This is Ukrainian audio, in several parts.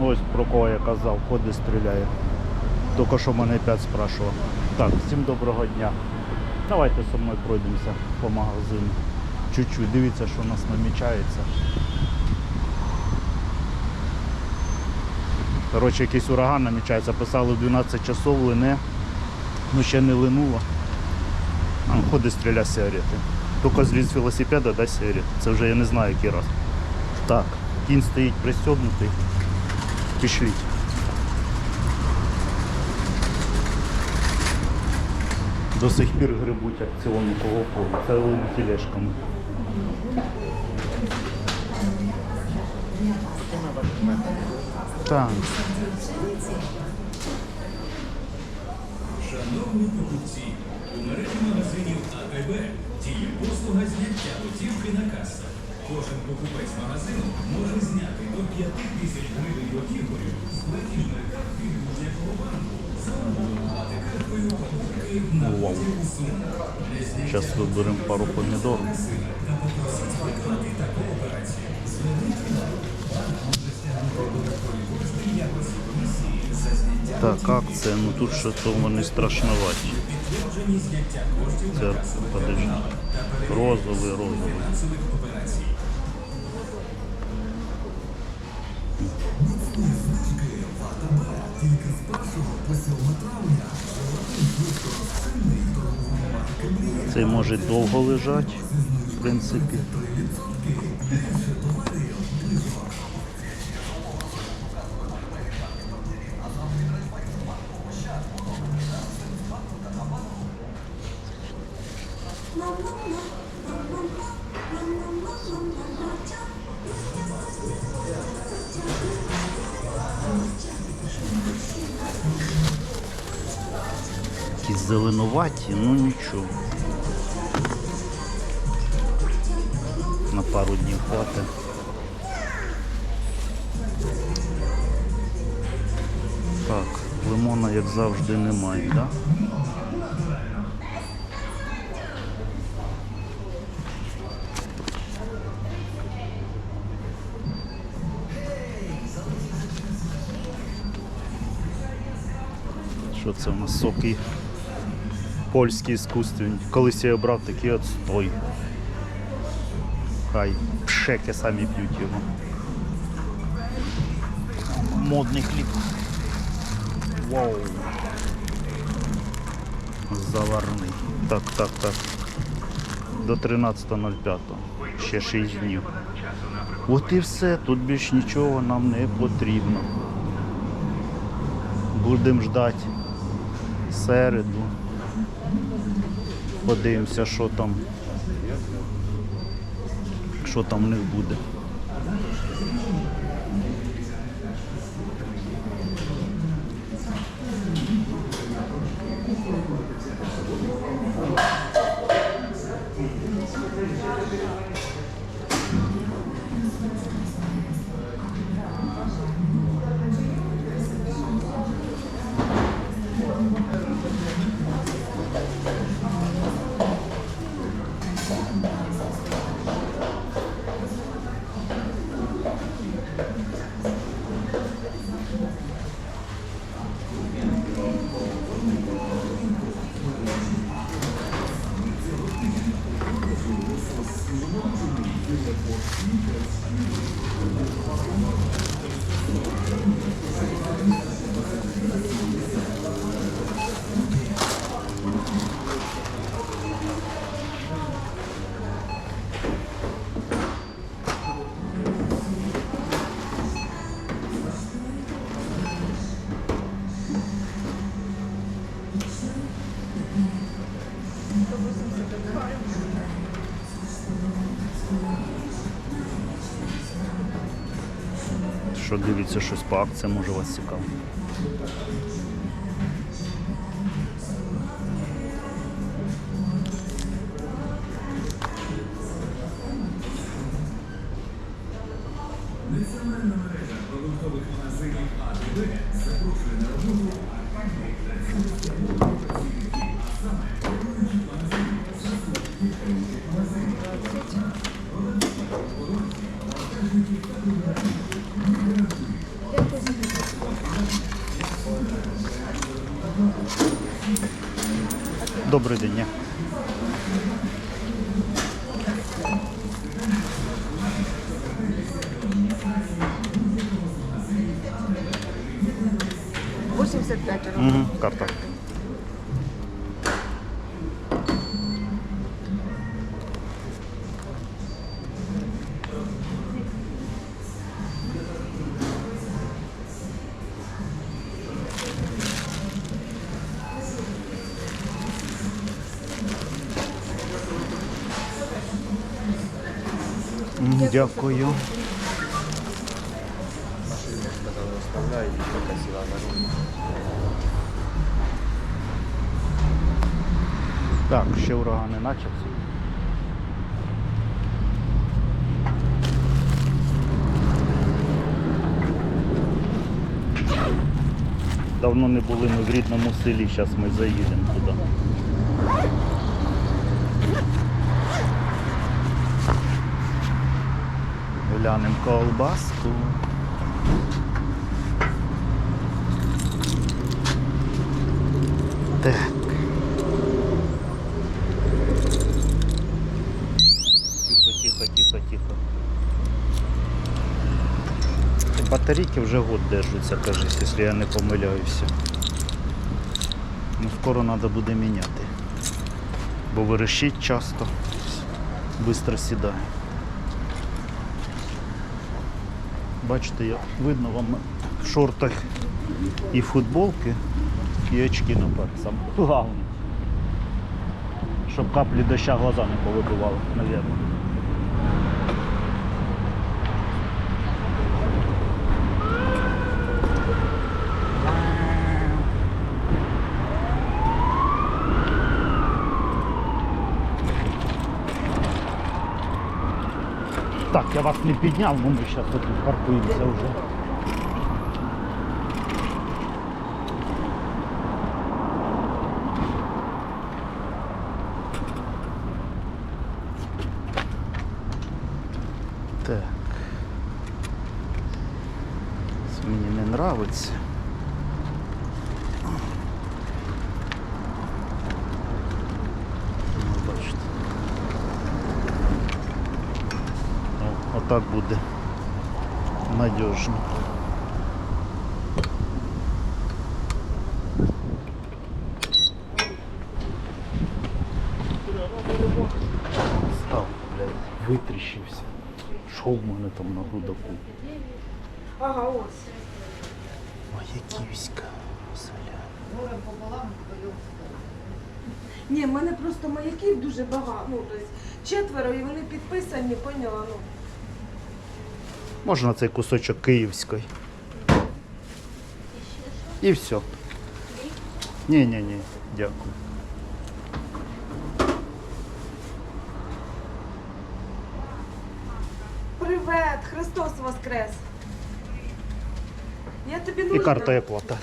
Ось про кого я казав, ходить стріляє. Тільки що мене опять спрашував. Так, всім доброго дня. Давайте зі мною пройдемося по магазину. Чуть-чуть, дивіться, що у нас намічається. Коротше, якийсь ураган намічається. Писали в 12 часов лине. Ну ще не линуло. А, ходить стріля сигарети. Тільки зліз з велосипеда, да, сигарет. Це вже я не знаю який раз. Так, кінь стоїть пристебнутий. Пішліть. До сих пір грибуть акціону кого полу. Це тележками. Так. Шановні покупці, у мережі магазинів АТБ діє послуга зняття готівки на касах. Кожен покупець магазину може зняти до 5 тисяч гривень готівкою з платіжної картки будь-якого банку за умови плати карткою покупки на будь-яку суму. Зараз виберемо пару помідор. магазину та попросіть виконати таку операцію. Зверніть увагу, банк може стягнути додаткові кошти якості комісії за зняття Так, акція, ну тут що то вони страшноваті. Підтверджені знижки в Це терміналах та перевірки Розовий, розовий. фінансових операцій. Цей може довго лежати, в принципі. Зеленуваті, ну нічого. На пару днів хватить. Так, лимона, як завжди, немає? Да? Що це у нас соки польські іскусственні. Колись я брав такий отстой. Хай пшеки самі п'ють його. Модний хліб. Вау. Заварний. Так, так, так. До 13.05. Ще 6 днів. От і все. Тут більш нічого нам не потрібно. Будемо ждати середу. Подивимося, що там. Що там в них буде. Що дивіться щось по акціям, може вас цікаво. Національна мережа продуктових магазинів АТБ Добрий день. ні. – 85 років. Угу, карта. Дякую. Так, ще ураган не начався. Давно не були ми в рідному селі, зараз ми заїдемо туди. Глянемо колбаску. Так. Тихо, тихо, тихо, тихо. Батарейки вже год держаться, кажись, якщо я не помиляюся. Ну, скоро треба буде міняти. Бо вирішить часто, швидко сідає. Бачите, видно вам в шортах і футболки, і очки на перцям. Главне. Щоб каплі доща глаза не повибивали, мабуть. Так, я вас не підняв, бо ми зараз тут паркуємося вже. Так. Це мені не нравиться. Ну, бачите. О, отак буде надіжно. Став, блядь, витріщився. Що в мене там на грудаку? Ага, ось. Маяківська селя. Ні, в мене просто маяків дуже багато. Ну, тобто четверо і вони підписані, поняла. Ну. Можна цей кусочок київської. І все. Ні, ні, ні, дякую. Привет, Христос Воскрес. Я тобі І нужна. карта і плата.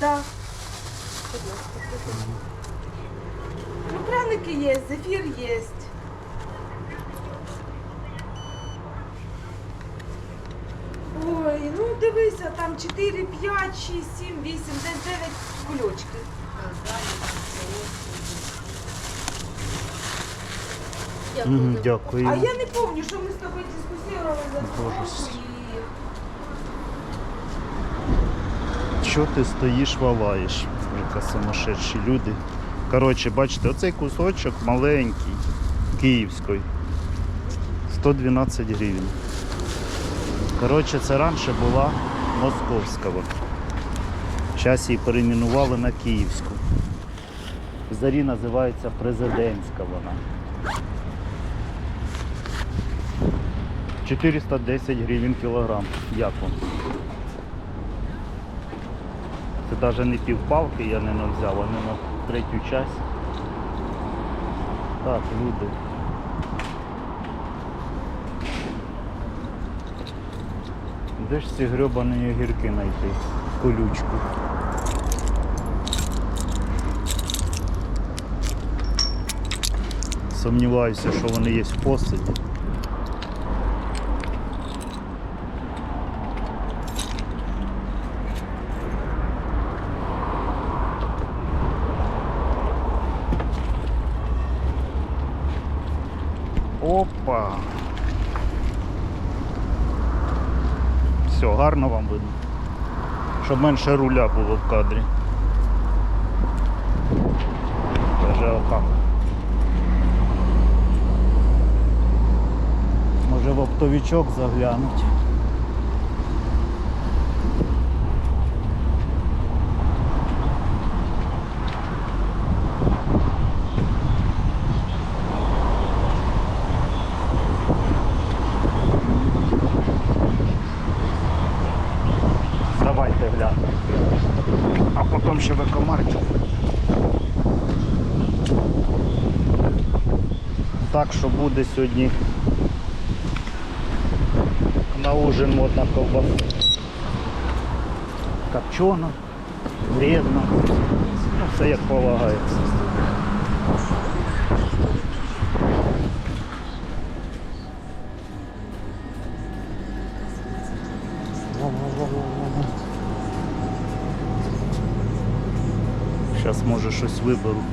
Да. Ну, пряники є, зефір є. Ой, ну дивися, там 4, 5, 6, 7, 8, десь 9 кульочків. Мгм, Дякую. А я не пам'ятаю, що ми з тобою дискусували за Боже. сколько і... Що ти стоїш, валаєш? Яка сумасшедші люди. Коротше, бачите, оцей кусочок маленький, київський. 112 гривень. Коротше, це раніше була московська. Зараз її перейменували на київську. В Зарі називається президентська вона. 410 гривень кілограм. Як вам? Це навіть не півпалки я не взяв, а не на третю часть. Так, люди. Де ж ці грьобані огірки знайти? Колючку. Сумніваюся, що вони є в посаді. Опа! Все, гарно вам видно. Щоб менше руля було в кадрі. Даже отам. Може в оптовичок заглянуть. Давайте глянемо. А потім ще викомарки. Так що буде сьогодні на ужин модна ковбаса. Копчена, вредна. Ну, все як полагається. Зараз може щось виберу.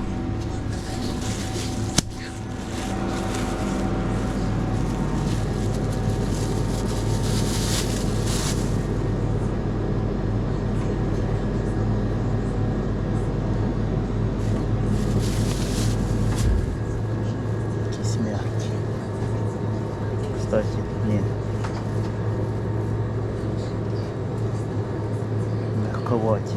Кстати, ні. Мягковаті.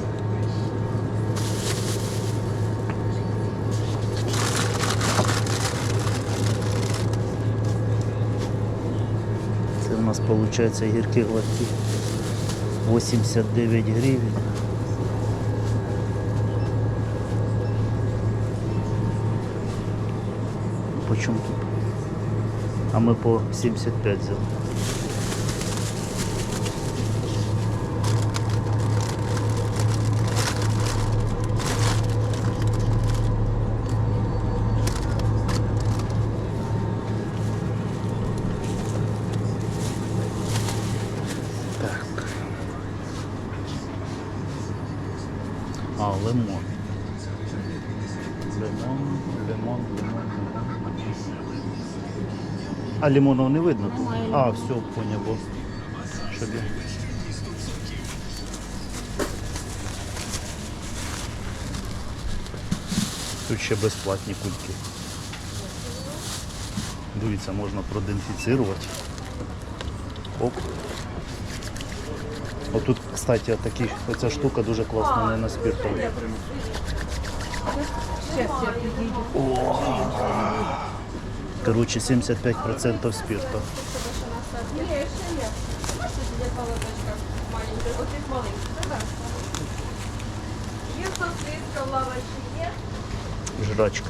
Це в нас виходить гіркі гладкі 89 гривень. Почему тут? А ми по 75 взяли. Так. А, лимон. Лимон, лимон, лимон, лимон. А лимонов не видно тут? А, все, понял. бо Щоб. Тут ще безплатні кульки. Дивіться, можна проденфіцирувати. Оп. Отут, кстати, такі, оця штука дуже класна, не на спиртові. Короче, 75% спирту. Жрачка.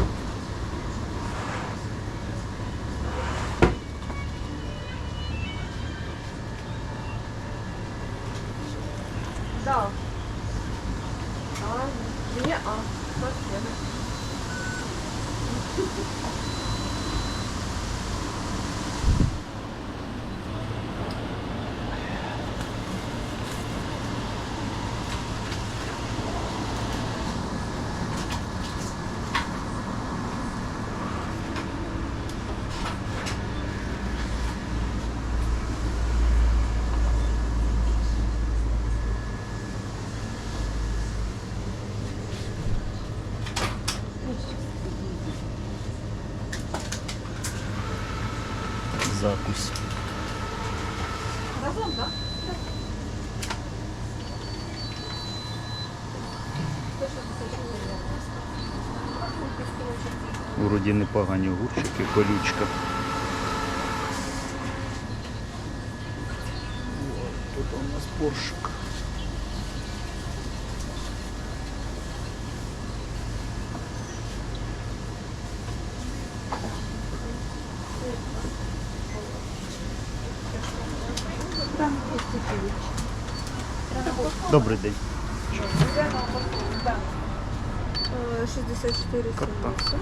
Вроді непогані огурчики, колючка. Тут у нас поршик. там 200 тисяч. Добрий день. Е, 64 70.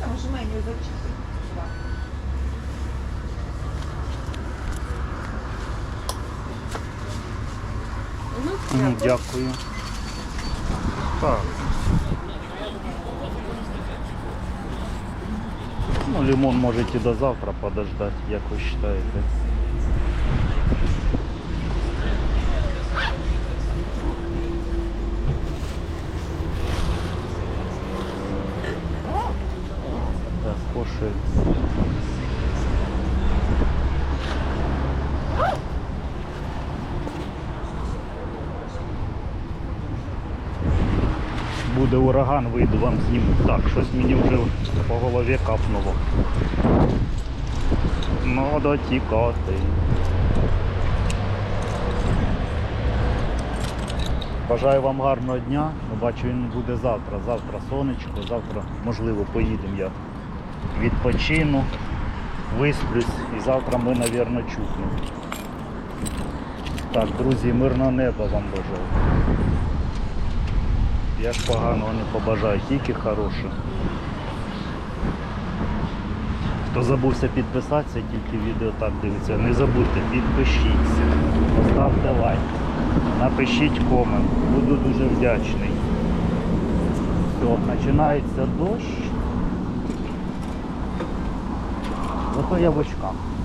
Там жменю зачистити. Ну, дякую. Так. Ну, лимон можете до завтра подождать, як ви вважаєте. Так. Буде ураган, вийду вам зніму. Так, щось мені вже по голові капнуло. Надо тікати. Бажаю вам гарного дня. Бачу, він буде завтра. Завтра сонечко, завтра, можливо, поїдемо я відпочину, висплюсь і завтра ми, мабуть, чухнемо. Так, друзі, мирного неба вам бажаю. Я ж поганого не побажаю, тільки хороше. Хто забувся підписатися, тільки відео так дивиться, не забудьте, підпишіться, поставте лайк, напишіть комент, буду дуже вдячний. Все, починається дощ. Зато я в очках.